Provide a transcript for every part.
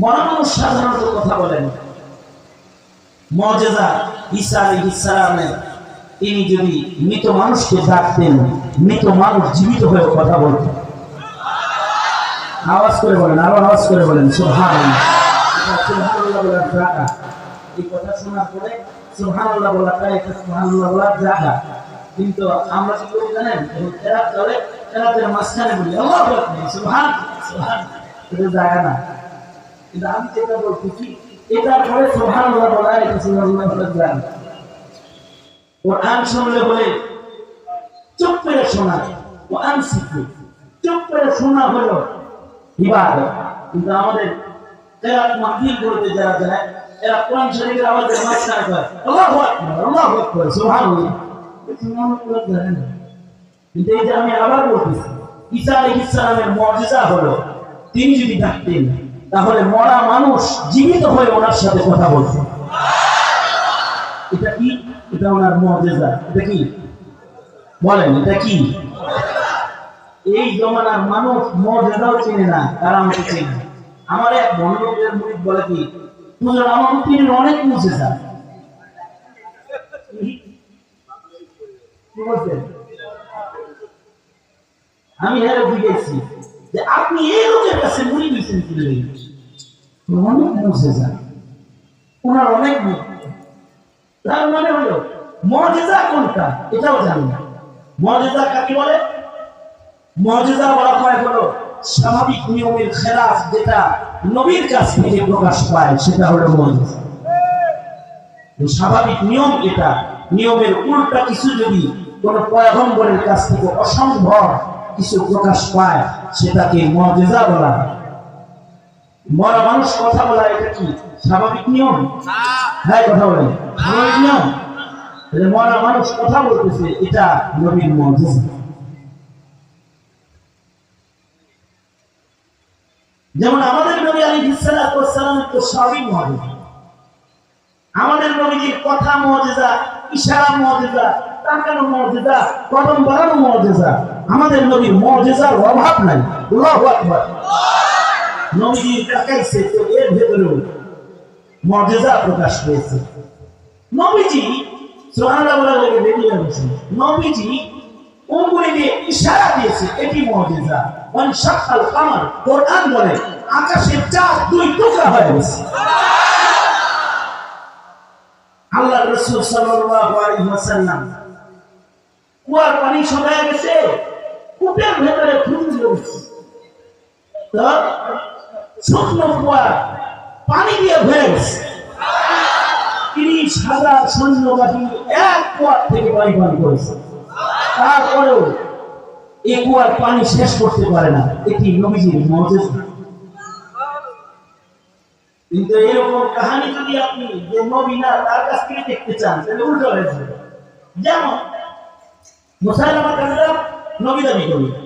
মরা মানুষ সাধারণত কথা বলেন। মজেদা ঈসা আলাইহিস সালামের। তিনি যদি মৃত মানুষকে ডাকতেন মৃত মানুষ জীবিত হয়ে কথা বলতেন আওয়াজ করে বলেন, আরও আওয়াজ করে বলেন সুবহান এই কথা শোনার পরে সুবহানাল্লাহ বলাটা এটা সুবহানাল্লাহ বলার জায়গা। কিন্তু আমরা কি করি জানেন? যখন চলে খেরাতের মাঝখানে বলি এটা জায়গা না। কিন্তু আমি যেটা বলছি কি এটার পরে সুবহানাল্লাহ বলা বলার জায়গা কোরআন শুনলে বলে, চুপ করে শোনা। ও আনসিকু চুপ করে শোনা হলো ইবাদত। কিন্তু আমাদের কেরাত মাহফিল করতে যারা যায়, এরা কোরআন শরীফের আমাদের মাঝখানে করে। আল্লাহু আকবার আল্লাহু আকবার, সুবহানাল্লাহ। না। কিন্তু এই যে আমি আবার বলতেছি, ঈসা আলাইহিস সালামের হলো, তিনি যদি ডাকতেন তাহলে মরা মানুষ জীবিত হয়ে ওনার সাথে কথা বলতো এটা কি? এটা ওনার মুজিজা। এটা কি? বলেন, এটা কি? এই জমানার মানুষ মর্যাদাও চেনে না, তারা আমাকে চেনে। আমার এক বন্ধুদের মুরিদ বলে কি, হুজুর, আমার তিনি অনেক মুজেজা। আমি হেরে বুঝেছি যে আপনি এই লোকের কাছে মুড়ি দিয়েছেন কি লেগে? অনেক মুজেজা ওনার অনেক তার মানে হলো, মর্যাদা কোনটা? এটাও জানি না। মর্যাদা কাকে বলে? বলা হয় হলো স্বাভাবিক নিয়মের খেলাফ যেটা নবীর কাছ থেকে প্রকাশ পায়, সেটা হলো মর্যাদা। স্বাভাবিক নিয়ম এটা। নিয়মের উল্টা কিছু যদি কোন পয়গম্বরের কাছ থেকে অসম্ভব কিছু প্রকাশ পায়, সেটাকে মর্যাদা বলা হয়। মরা মানুষ কথা বলা এটা কি? স্বাভাবিক নিয়ম? হ্যাঁ কথা বলে স্বাভাবিক নিয়ম? মরা মানুষ কথা বলতেছে, এটা নবীর মর্যাদা যেমন আমাদের নবী আলী ইসালামের তো সবই মর্যাদা আমাদের নবীজির কথা মর্যাদা, ইশারা মর্যাদা, তাকানো মর্যাদা, কদম বাড়ানো মর্যাদা, আমাদের নবীর মর্যাদার অভাব নাই। আল্লাহু নবীজির তাকাইছে তো এর ভেতরেও মর্যাদা প্রকাশ পেয়েছে। নবীজি সুবহানাল্লাহ বলার লেগে ইশারা দিয়েছে, এটি মর্যাদা। ওয়ান শাক্কাল কামার, কোরআন বলে, আকাশের চাঁদ দুই টুকরা হয়ে আল্লাহ কুয়ার পানি শুকায় গেছে কূপের ভেতরে ফুল কুয়া পানি দিয়ে ভরে গেছে। তিরিশ এক কুয়ার থেকে পানি পান করেছে। পানি শেষ করতে পারে না। এটি নবীজির মর্যাদা। কিন্তু এরকম কাহানি যদি আপনি যে নবী না, তার কাছ থেকে দেখতে চান, তাহলে উল্টো হয়ে যাবে। যেমন, মুসাইলামা কাজরা নবী দাবি করল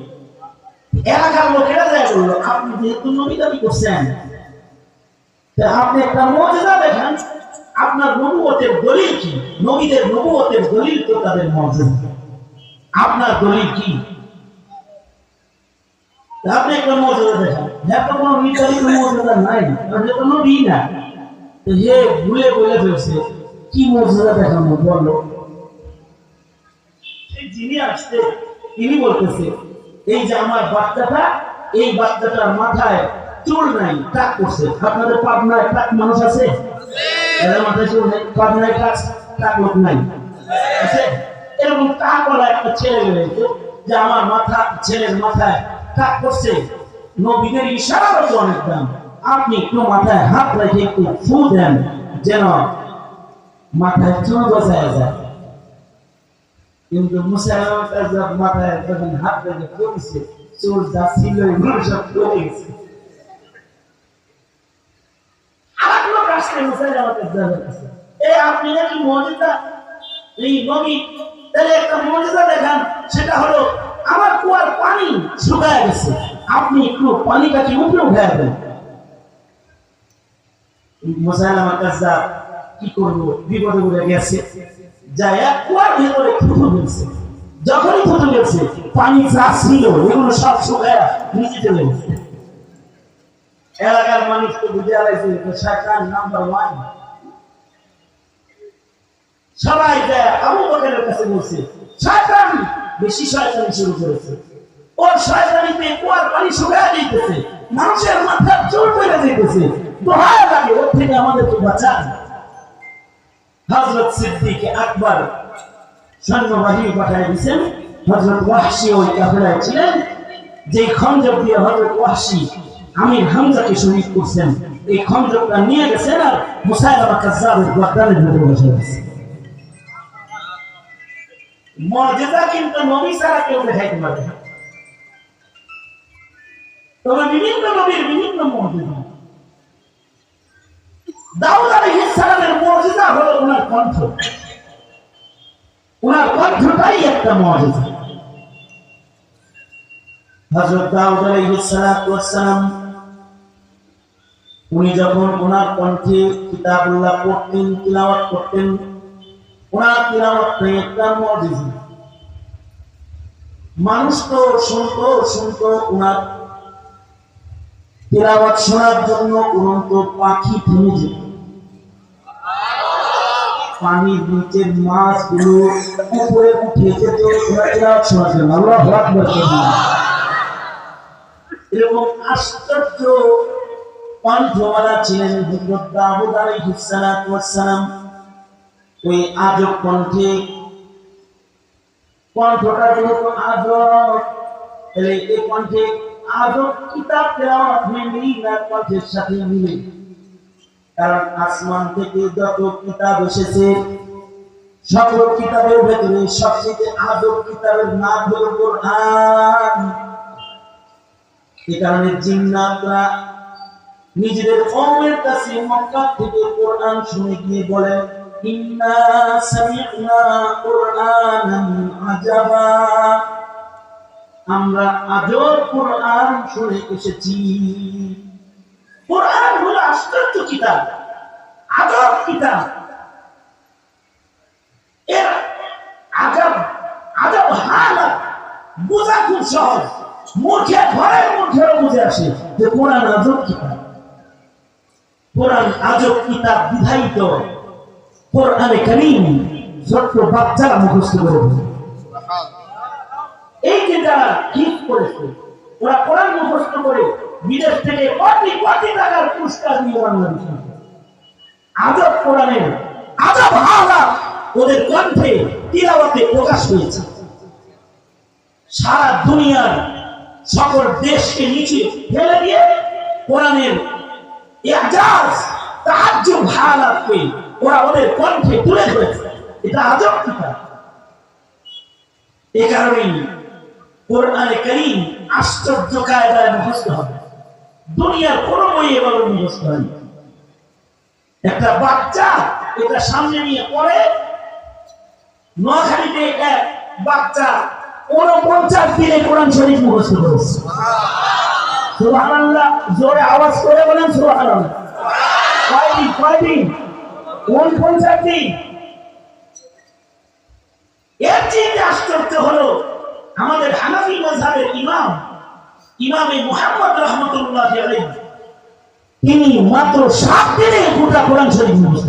এলাকার লোকেরা যায় বলল, আপনি যেহেতু নবী দাবি করছেন আপনি একটা মর্যাদা দেখান। আপনার নবুয়তের দলিল কি? নবীদের নবুয়তের দলিল তো তাদের মর্যাদা আপনার দলিল কি? আপনি একটা মর্যাদা দেখান। হ্যাঁ কোনো নির্ধারিত মর্যাদা নাই। কারণ তো নবী না। তো যে ভুলে বলে ফেলছে, কি মর্যাদা দেখানো? বলো। যিনি আসছে, তিনি বলতেছে এই যে আমার বাচ্চাটা, এই বাচ্চাটার মাথায় চুল নাই, টাক করছে। আপনাদের পাবনায় টাক মানুষ আছে? পাবনায় টাক লোক নাই। এরকম টাক বলা একটা ছেলে যে আমার মাথা, ছেলের মাথায় টাক করছে। নবীদের ইশারা অনেক দাম। আপনি একটু মাথায় হাত রেখে একটু ফু দেন, যেন মাথায় চুল বসায় যায়। কিন্তু মুসাইলামা কাযাব মাথায় যখন হাত রেখে পড়েছে চুল যা ছিল এগুলো সব পড়ে গেছে। আরেক লোক আসছে মুসাইলামা কাযাবের কাছে। এই আপনি নাকি মর্যাদা এই নবী তাহলে একটা মর্যাদা দেখান, সেটা হলো আমার কুয়ার পানি শুকায় গেছে। আপনি একটু পানিটাকে উপরে উঠে দেন। মুসাইলামা কাযাব কি করব, বিপদে পড়ে গেছে। যখনই পানি ছিল এগুলো সব চলে গেছে। এলাকার মানুষ তো বুঝে শয়তান নাম্বার ওয়ান সবাই যায়, আবু কাছে বলছে, শয়তান, বেশি শয়তানি শুরু করেছে। ওর শয়তানিতে কুয়ার পানি শুকায় দিতেছে মানুষের মাথা চুল পড়ে দিতেছে দোহায় লাগে, ওর থেকে আমাদেরকে বাঁচান। হযরত সিদ্দিক আকবর সৈন্যবাহিনী পাঠায় দিয়েছেন হযরত ওয়াহশী ওই কাফেলায় ছিলেন। যে খঞ্জক দিয়ে হযরত ওয়াহশী, আমির হামজাকে শহীদ করছেন, এই খঞ্জকটা নিয়ে গেছেন আর মুসাইলামা কাজ্জাবের গর্দানের মধ্যে বসে গেছে মর্যাদা কিন্তু নবী ছাড়া কেউ দেখাইতে পারে না। তবে বিভিন্ন নবীর বিভিন্ন মর্যাদা। দাউদ আলাইহিস সালামের মর্যাদা হলো ওনার কণ্ঠ। ওনার কণ্ঠটাই একটা মর্যাদা। হযরত দাউদ উনি যখন ওনার কণ্ঠে কিতাবুল্লাহ পড়তেন, তিলাওয়াত করতেন ওনার তিলাওয়াতটা একটা মর্যাদা। মানুষ তো শুনতো শুনতো ওনার তিলাওয়াত শোনার জন্য উড়ন্ত পাখি থেমে যেত। পানির নিচের মাছগুলো উপরে উঠে যেত আল্লাহু। এরকম আশ্চর্য কণ্ঠওয়ালা ছিলেন হযরত দাউদ আলাইহিস সালাতু ওয়াস সালাম। ওই আজব কণ্ঠে। কণ্ঠটা যেহেতু আজব এই কণ্ঠে আজব কিতাব তেলাওয়াত হয়নি, না কণ্ঠের সাথে মিলে। কারণ আসমান থেকে যত কিতাব এসেছে, সকল কিতাবের ভেতরে সবচেয়ে আজব কিতাবের নাম হলো কোরআন। এ কারণে জিন্নাতরা নিজেদের কাছে মক্কা থেকে কোরআন শুনে গিয়ে ইন্না সামি'না আজাবা। আমরা আজব কোরআন শুনে এসেছি। কোরআন হলো আশ্চর্য কিতাব, আজব কিতাব। এর আজব আজব হালাত বোঝা খুব সহজ। মুখে ঘরের মুখেও বুঝে আসে যে কোরআন আজব কিতাব। কোরআন আজব কিতাব বিধায়িত। কোরআনে কারীম ছোট্ট বাচ্চারা মুখস্থ করে এই যে যারা ঠিক করেছে, ওরা কোরআন মুখস্থ করে বিদেশ থেকে কোটি কোটি টাকার পুরস্কার নিয়ে বাংলাদেশে আজব কোরআনের আজব হাওলা ওদের কণ্ঠে তিলাওয়াতে প্রকাশ হয়েছে সারা দুনিয়ার সকল দেশকে নিচে ফেলে দিয়ে কোরআনের ইজাজ তাজ্জুব হালাতকে ওরা ওদের কণ্ঠে তুলে ধরেছে। এটা আজব কিতাব এ কারণেই কোরআনে কারীম আশ্চর্য কায়দায় মুখস্থ হবে। দুনিয়ার কোন বই এভাবে মুখস্থ হয় না। একটা বাচ্চা এটা সামনে নিয়ে পড়ে, নোয়াখালীতে এক বাচ্চা উনপঞ্চাশ দিনে কোরআন শরীফ মুখস্থ করেছে। জোরে আওয়াজ করে বলেন সুবহানাল্লাহ। কয়দিন কয়দিন? উনপঞ্চাশ দিন। এর চেয়ে আশ্চর্য হলো, আমাদের হানাফি মাযহাবের ইমাম ইমামে রহমতুল্লাহ আলাইহি। তিনি মাত্র সাত দিনে গোটা কোরআন শরীফ মুখস্থ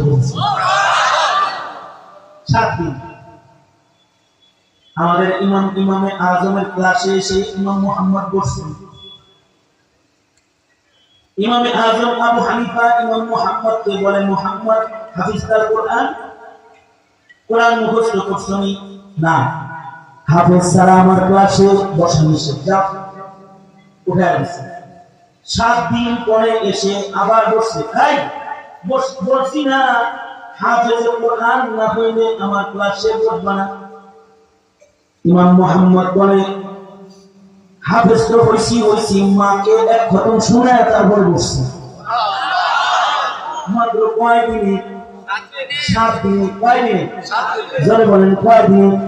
সাত দিন। আমাদের ইমাম, ইমামে আজমের ক্লাসে এসে ইমাম মোহাম্মদ বসছেন। ইমামে আজম আবু হানিফা ইমাম বলে, মোহাম্মদ, হাফিজ তার কোরআন? কোরআন মুখস্থ না? হাফেজ সারা আমার ক্লাসে বসা নিষেধ যাও। উঠে আসছে। সাত দিন পরে এসে আবার বসছে। তাই বলছি না, হাফেজ কোরআন না হইলে আমার ক্লাসে বসবা না। ইমাম মোহাম্মদ বলে, হাফেজ তো হইছি হইছি, মাকে এক খতম শোনায় তারপর বসছি। মাত্র কয় মিনিট? সাত মিনিট। কয় মিনিট? জনে বলেন, কয় মিনিট?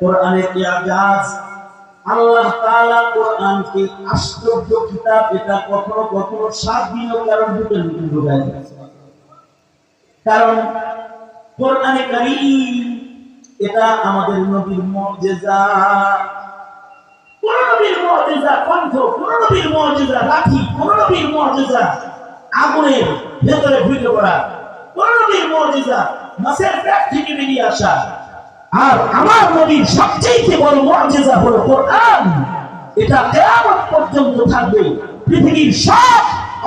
কোরআনের ইজাজ আল্লাহ তাআলা কোরআনকে আশ্চর্য কিতাব, এটা কখনো কখনো সাত দিনও কারণ দুটো দুটো দেয়। কারণ কোরআনে এটা আমাদের নবীর মুজিজা কোন মুজিজা কণ্ঠ কোন মুজিজা মুজিজা আগুনের ভেতরে ঢুকে পড়া কোন মুজিজা পেট থেকে বেরিয়ে আসা। আর আমার নবীর সবচেয়ে বড় মর্যাদা হলো কোরআন এটা কেয়ামত পর্যন্ত থাকবে পৃথিবীর সব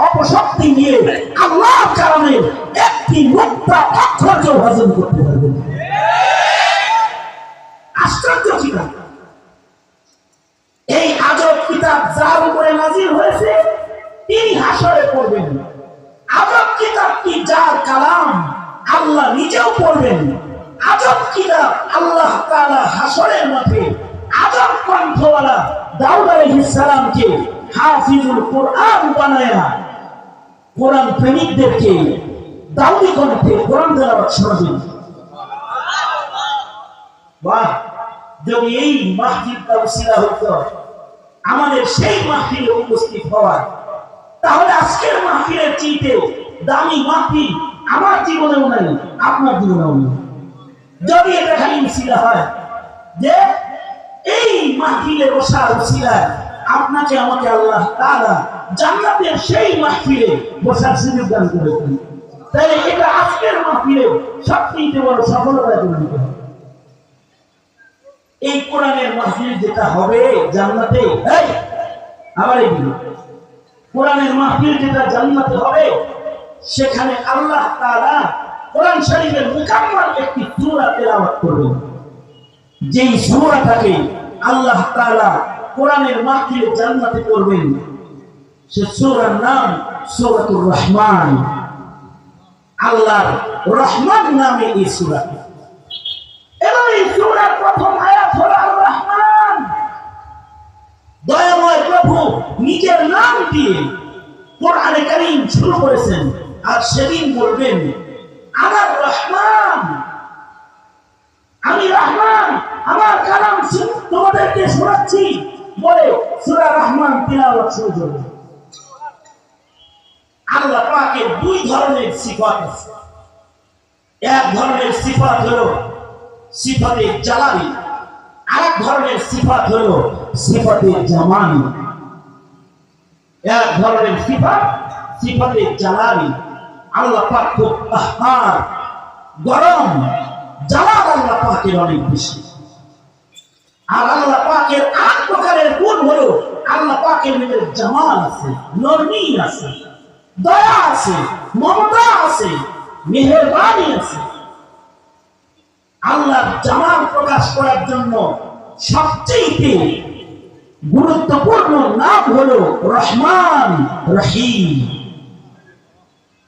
অপশক্তি নিয়ে আল্লাহর কারণে একটি মুক্তা অক্ষরকেও হজম করতে পারবে না। কিতাব আল্লাহ তাআলা হাসরের মাঠে আজব কণ্ঠওয়ালা দাউদ হাফিজুল কোরআন বানায়া কোরআন প্রেমিকদেরকে দাউদি কণ্ঠে কোরআন বাহ, যদি এই হতো আমাদের সেই মাহফিলে উপস্থিত হওয়ার, তাহলে আজকের মাহফিলের চিনতে দামি মাহফিল আমার জীবনেও নাই, আপনার জীবনেও নেই। যদি এটা খালি উসিলা হয়, যে এই আপনাকে, আমাকে আল্লাহ তাআলা জান্নাতের সেই মাহফিলে বসার সুযোগ দান করেছেন। তাহলে এটা আজকের মাহফিলে সবচেয়ে বড় সফলতা করে এই কোরআনের মাহফিল যেটা হবে জান্নাতে, এই এইগুলো কোরআনের মাহফিল যেটা জান্নাতে হবে, সেখানে আল্লাহ তাআলা কোরআন শরীফের মুকাম্মাল একটি সূরা তেলাওয়াত করবেন যেই সূরাটাকে আল্লাহ তাআলা কোরআনের মাহফিলে জান্নাতে করবেন, সে সূরার নাম সূরাতুর রহমান। আল্লাহর রহমান নামে এই সূরাটি এবং এই সূরার প্রথম আয়াত হলো আর রহমান। দয়াময় প্রভু নিজের নাম দিয়ে কোরআনে কারীম শুরু করেছেন আর সেদিন বলবেন আমার রহমান। আমি রহমান, আমার কালাম তোমাদেরকে শোনাচ্ছি। বলে সূরা রহমান তিলাওয়াত শুরু করবে আল্লাহ দুই ধরনের সিফাত আছে। এক ধরনের সিফাত হলো সিফাতে জালালি। আরেক ধরনের সিফাত হলো সিফাতে জামানি এক ধরনের সিফাত সিফাতে জালালি। আল্লাহ পাক খুব আহার, গরম আল্লাহ পাকের অনেক বেশি। আর আল্লাহ পাকের আট প্রকারের গুণ হলো আল্লাহ পাকের জামাল আছে নরমি আছে, দয়া আছে, মমতা আছে, মেহেরবানি আছে। আল্লাহর জামাল প্রকাশ করার জন্য সবচেয়ে গুরুত্বপূর্ণ নাম হলো রহমান রহিম।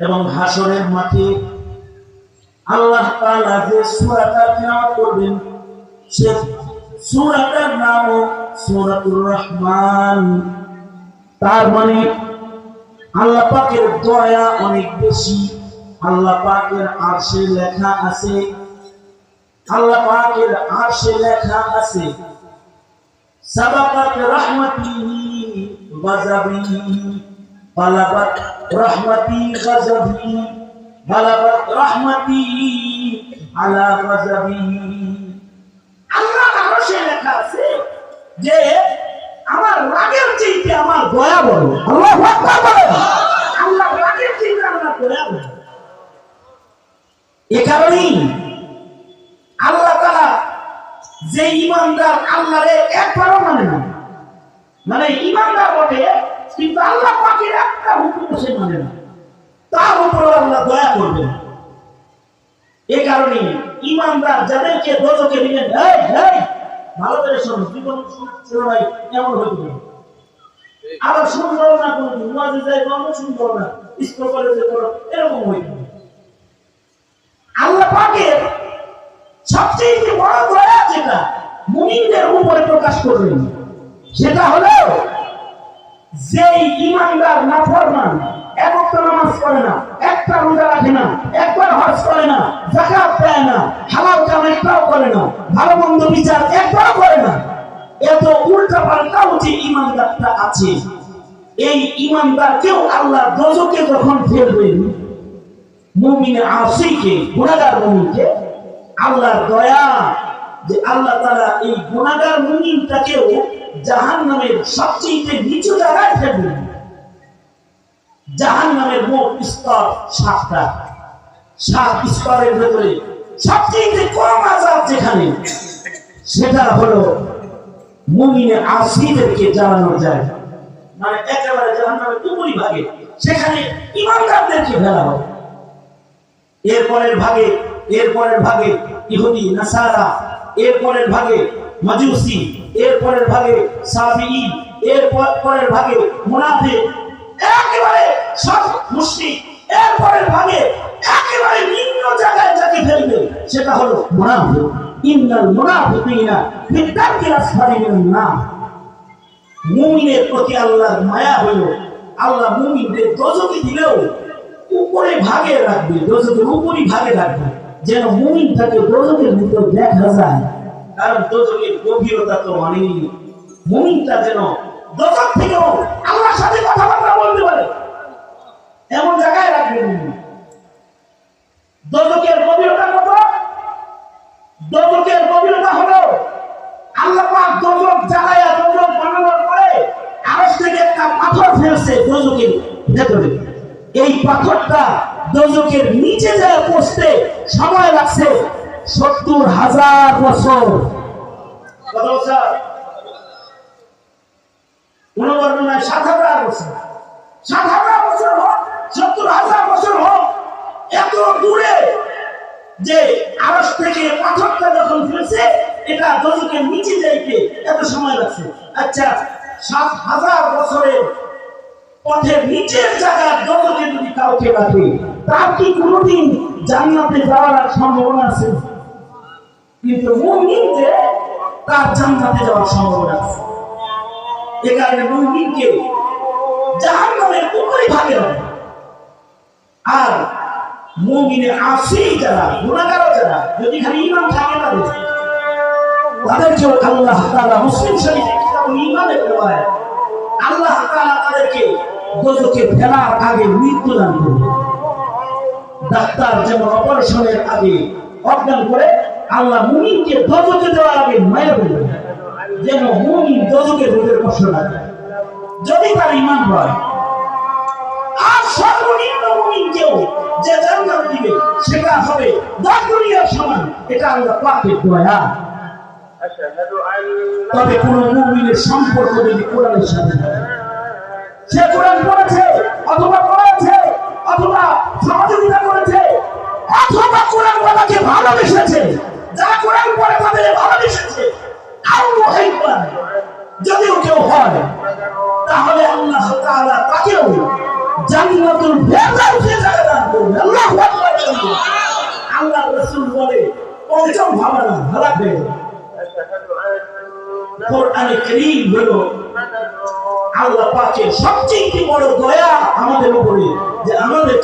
এবং হাসরের মাঠে আল্লাহ তাআলা যে সূরাটা তেলাওয়াত করবেন, সে সূরাটার নাম সূরাতুর রহমান। তার মানে আল্লাহ পাকের দয়া অনেক বেশি। আল্লাহ পাকের আরশে লেখা আছে। আল্লাহ পাকের আরশে লেখা আছে সাবাকাত রাহমাতিহি গাযাবি বালাগাত রাহমাতি গাযাবি বালাগাত রাহমাতি আলা গাযাবি। আল্লাহ আরশে লেখা আছে যে আমার রাগের চাইতে আমার দয়া বড়। আল্লাহু আকবার বলেন আল্লাহ রাগের চাইতে আমার দয়া বড়। এ কারণেই আল্লাহ তারা যে ইমানদার আল্লাহরে একবারও মানে না। মানে ইমানদার বটে কিন্তু আল্লাহ পাকের একটা হুকুম সে মানে না। তার উপরে আল্লাহ দয়া করবেন। এ কারণে ইমানদার যাদেরকে দোজকে এই ভালো করে শোনো, জীবন শুনে ভাই এমন হইতে পারে আবার শুনব না কোনো মাঝে যাই কোনো শুনব না, স্কুল কলেজে পড়ো, এরকম হইতে আল্লাহ পাকের সবচেয়ে বড় দয়া যেটা মুমিনদের উপরে প্রকাশ করবেন সেটা হলো যেই ইমানদার, নাফরমান একটা নামাজ পড়ে না, একটা রোজা রাখে না, একবার হজ করে না জাকাত দেয় না, হালাল কাম একটাও করে না, ভালো মন্দ বিচার একটাও করে না। এত উল্টা পাল্টাও যে ইমানদারটা আছে। এই ইমানদার কেউ আল্লাহ দোজকে যখন ফেলবেন মুমিনে আসিকে গুণাগার মুমিনকে, আল্লাহর দয়া যে আল্লাহ তারা এই গুণাগার মুমিনটাকেও জাহান নামের সবচেয়ে নিচু জায়গায় ফেলবেন জাহান নামের মোট স্তর সাতটা। সাত স্তরের ভেতরে সবচেয়ে কম আজাব যেখানে, সেটা হলো মুমিনে আসিদেরকে জ্বালানো যায় মানে একেবারে জাহান নামের উপরি ভাগে, সেখানে ইমানদারদেরকে ফেলা হয়। এরপরের ভাগে এরপরের ভাগে ইহুদি, নাসারা, এরপরের ভাগে মাজুসি এরপরের ভাগে সাবিই এর পরের ভাগে মুনাফিক, একেবারে সব মুশরিক, এরপরের ভাগে একেবারে নিম্ন জায়গায় যাকে ফেলবে, সেটা হলো মুনাফিক। ইন্নাল মুনাফিকিনা দারকিল আসফালি মুমিনের প্রতি আল্লাহর মায়া হলো, আল্লাহ মুমিনদের দোজকে দিলেও উপরে ভাগে রাখবে দোজকের উপরই ভাগে রাখবে। যেন মুমিন তাকে দোজকের ভিতর দেখা যায়। কারণ দোজকের গভীরতা তো অনেক মুমিনটা যেন দোজক থেকেও আল্লাহর সাথে কথাবার্তা বলতে পারে এমন জায়গায় রাখবে মুমিন দোজকের গভীরতা কত দোজকের গভীরতা হলো আল্লাহ পাক দোজক জ্বালায়া দোজক বানানোর পরে আরশ থেকে একটা পাথর ফেলছে দোজকের ভেতরে এই পাথরটা দোজকের নিচে যায় পৌঁছতে সময় লাগছে সত্তর হাজার বছর। এত সময় লাগছে। আচ্ছা সাত হাজার বছরের পথের নিচের যদি কাউকে রাখে কি কোনোদিন জান্নাতে যাওয়ার সম্ভাবনা আছে? কিন্তু মুমিন যে, তার জান্নাতে যাওয়ার সম্ভাবনা আছে। এ কারণে মুমিনকে জাহান্নামের উপরে ভাগে রাখে আর মুমিনে আসি যারা গুণাগার যারা, যদি খালি ইমান থাকে তাদের তাদেরকেও আল্লাহ তাআলা মুসলিম শরীফে ঈমানের রিওয়ায়াত আল্লাহ তাআলা তাদেরকে দোজকে ফেলার আগে মৃত্যু দান করবে। ডাক্তার যেমন অপারেশনের আগে অজ্ঞান করে আল্লাহ মুমিনকে দজকে দেওয়ার আগে মায়া বলে যেন মুমিন দজকে রোদের কষ্ট না যদি তার ইমান হয়, আর সর্বনিম্ন মুমিন কেউ যে জান্নাত দিবে, সেটা হবে দশ দুনিয়ার সমান। এটা আল্লাহ পাকের দয়া। তবে কোন মুমিনের সম্পর্ক যদি কোরআনের সাথে সে কোরআন পড়েছে, অথবা পড়েছে, অথবা সহযোগিতা করেছে অথবা কোরআন বাবাকে ভালোবেসেছে পঞ্চম ভাবনা যে আমাদের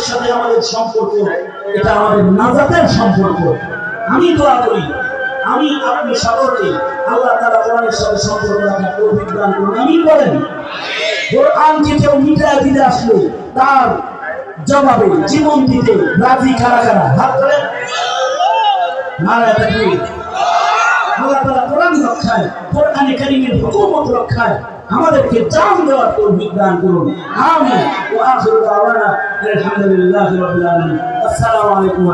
সাথে আমাদের সম্পর্ক এটা আমাদের নাজাতের সম্পর্ক। আমি দোয়া করি আমি আপনি সকলকে আল্লাহ তাআলা কোরআনের সাথে সম্পর্ক রাখার দান করুন। আমি বলেন, কোরআনকে কেউ মিটায় দিতে আসলে তার জবাবে জীবন দিতে রাজি কারা কারা? হাত তোলেন নারায় তাকবীর। আল্লাহ কোরআন রক্ষায়, কোরআনে হুকুমত রক্ষায় আমাদেরকে জান দেওয়ার তৌফিক দান করুন। আমিন। ওয়া আখিরু দাওয়ানা আলহামদুলিল্লাহি আসসালামু আলাইকুম